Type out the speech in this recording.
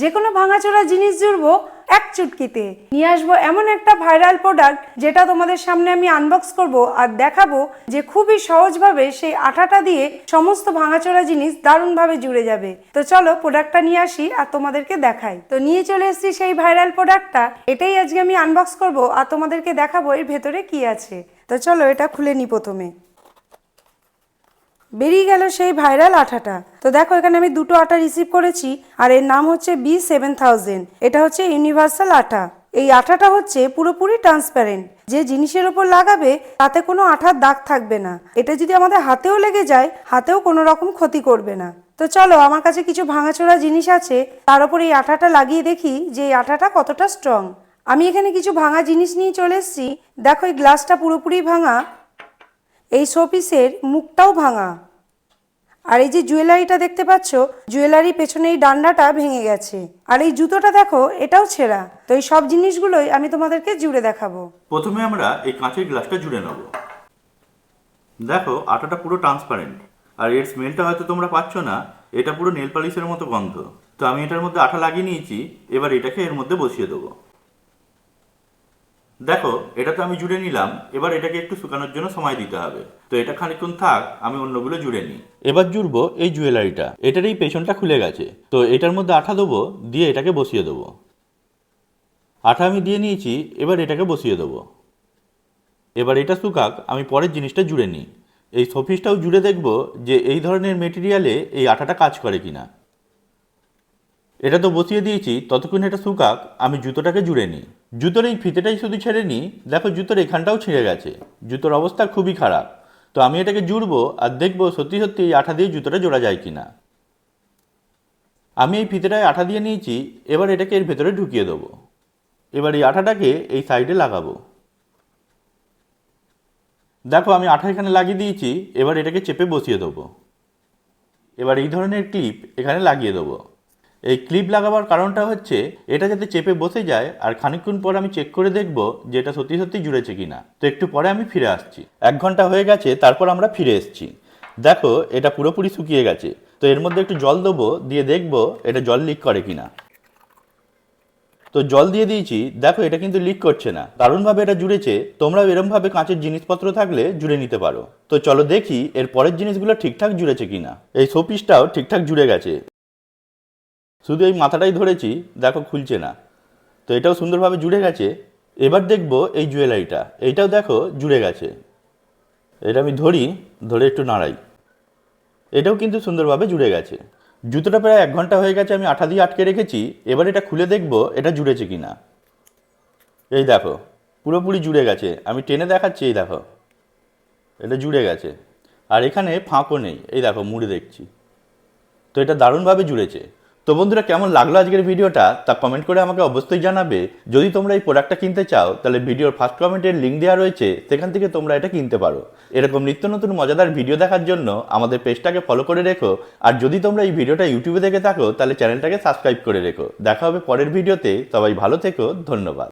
যে কোনো ভাঙাচোরা জিনিস জুড়বো এক চুটকিতে। নিয়ে আসব এমন একটা ভাইরাল প্রোডাক্ট যেটা তোমাদের সামনে আমি আনবক্স করব আর দেখাবো যে খুবই সহজভাবে সেই আঠাটা দিয়ে সমস্ত ভাঙাচোরা জিনিস দারুণভাবে জুড়ে যাবে। তো চলো প্রোডাক্টটা নিয়ে আসি আর তোমাদেরকে দেখাই। তো নিয়ে চলে এসেছি সেই ভাইরাল প্রোডাক্টটা এটাই আজকে আমি আনবক্স করব আর তোমাদেরকে দেখাবো এর ভেতরে কি আছে। তো চলো এটা খুলে নি প্রথমে। বেরিয়ে গেল সেই ভাইরাল আঠাটা। তো দেখো, এখানে আমি দুটো আটা রিসিভ করেছি, আর এর নাম হচ্ছে বি সেভেন থাউজেন্ড এটা হচ্ছে ইউনিভার্সাল আটা। এই আঠাটা হচ্ছে পুরোপুরি ট্রান্সপ্যারেন্ট যে জিনিসের ওপর লাগাবে, তাতে কোনো আঠার দাগ থাকবে না। এটা যদি আমাদের হাতেও লেগে যায়, হাতেও কোনো রকম ক্ষতি করবে না। তো চলো, আমার কাছে কিছু ভাঙাচোরা জিনিস আছে। তার উপর এই আঠাটা লাগিয়ে দেখি যে এই আঠাটা কতটা স্ট্রং আমি এখানে কিছু ভাঙা জিনিস নিয়ে চলে এসেছি। দেখো, এই গ্লাসটা পুরোপুরি ভাঙা। এই শোপিসের মুখটাও ভাঙা। আর এই যে জুয়েলারিটা দেখতে পাচ্ছ, জুয়েলারি পেছনে এই ডান্ডাটা ভেঙে গেছে। আর এই জুতোটা দেখো, এটাও ছেঁড়া। তো এই সব জিনিসগুলোই আমি তোমাদেরকে জুড়ে দেখাবো। প্রথমে আমরা এই কাঁচের গ্লাসটা জুড়ে নেব। দেখো, আটাটা পুরো ট্রান্সপারেন্ট আর এর স্মেলটা হয়তো তোমরা পাচ্ছ না, এটা পুরো নেল পালিশের মতো গন্ধ। তো আমি এটার মধ্যে আঠা লাগিয়ে নিয়েছি, এবার এটাকে এর মধ্যে বসিয়ে দেবো। দেখো, এটা তো আমি জুড়ে নিলাম, এবার এটাকে একটু শুকানোর জন্য সময় দিতে হবে। তো এটা খানিকক্ষণ থাক, আমি অন্যগুলো জুড়ে নিই। এবার জুড়বো এই জুয়েলারিটা। এটার এই পেছনটা খুলে গেছে। তো এটার মধ্যে আঠা দেবো, দিয়ে এটাকে বসিয়ে দেবো। আঠা আমি দিয়ে নিয়েছি, এবার এটাকে বসিয়ে দেবো। এবার এটা শুকাক, আমি পরের জিনিসটা জুড়ে নিই। এই শোপিসটাও জুড়ে দেখব যে এই ধরনের মেটেরিয়ালে এই আঠাটা কাজ করে কিনা। এটা তো বসিয়ে দিয়েছি, ততক্ষণ এটা শুকাক, আমি জুতোটাকে জুড়ে নিই। জুতোর এই ফিতেটাই শুধু ছেড়ে নিই দেখো জুতোর এখানটাও ছিঁড়ে গেছে। জুতোর অবস্থা খুবই খারাপ। তো আমি এটাকে জুড়বো আর দেখব সত্যি সত্যি এই আঠা দিয়ে জুতোটা জোড়া যায় কি না আমি এই ফিতেটায় আঠা দিয়ে নিয়েছি, এবার এটাকে এর ভেতরে ঢুকিয়ে দেবো। এবার এই আঠাটাকে এই সাইডে লাগাবো। দেখো আমি আঠা এখানে লাগিয়ে দিয়েছি, এবার এটাকে চেপে বসিয়ে দেবো। এবার এই ধরনের ক্লিপ এখানে লাগিয়ে দেবো। এই ক্লিপ লাগাবার কারণটা হচ্ছে, এটা যাতে চেপে বসে যায় আর খানিকক্ষণ পর আমি চেক করে দেখব যে এটা সত্যি সত্যি জুড়েছে কিনা। তো একটু পরে আমি ফিরে আসছি। এক ঘণ্টা হয়ে গেছে, তারপর আমরা ফিরে এসেছি। দেখো, এটা পুরোপুরি শুকিয়ে গেছে। তো এর মধ্যে একটু জল দেবো, দিয়ে দেখব এটা জল লিক করে কিনা। তো জল দিয়ে দিয়েছি। দেখো, এটা কিন্তু লিক করছে না। দারুণভাবে এটা জুড়েছে। তোমরা এরমভাবে কাঁচের জিনিসপত্র থাকলে জুড়ে নিতে পারো। তো চলো দেখি, এর পরের জিনিসগুলো ঠিকঠাক জুড়েছে কিনা। এই শোপিসটাও ঠিকঠাক জুড়ে গেছে। শুধু এই মাথাটাই ধরেছি, দেখো খুলছে না। তো এটাও সুন্দরভাবে জুড়ে গেছে। এবার দেখব এই জুয়েলারিটা। এইটাও দেখো জুড়ে গেছে। এটা আমি ধরি, ধরে একটু নাড়াই। এটাও কিন্তু সুন্দরভাবে জুড়ে গেছে। জুতোটা প্রায় এক ঘণ্টা হয়ে গেছে, আমি আঠা দিয়ে আটকে রেখেছি। এবার এটা খুলে দেখব এটা জুড়েছে কি না এই দেখো, পুরোপুরি জুড়ে গেছে। আমি টেনে দেখাচ্ছি, এই দেখো। এটা জুড়ে গেছে। আর এখানে ফাঁকও নেই। এই দেখো, মুড়ে দেখছি। তো এটা দারুণভাবে জুড়েছে। তো বন্ধুরা, কেমন লাগল আজকের ভিডিওটা? তা কমেন্ট করে আমাকে অবশ্যই জানাবে। যদি তোমরা এই প্রোডাক্টটা কিনতে চাও, তাহলে ভিডিওর ফার্স্ট কমেন্টের লিঙ্ক দেওয়া রয়েছে। সেখান থেকে তোমরা এটা কিনতে পারো। এরকম নিত্য নতুন মজাদার ভিডিও দেখার জন্য আমাদের পেজটাকে ফলো করে রেখো। আর যদি তোমরা এই ভিডিওটা ইউটিউবে দেখে থাকো, তাহলে চ্যানেলটাকে সাবস্ক্রাইব করে রেখো। দেখা হবে পরের ভিডিওতে সবাই ভালো থেকো। ধন্যবাদ।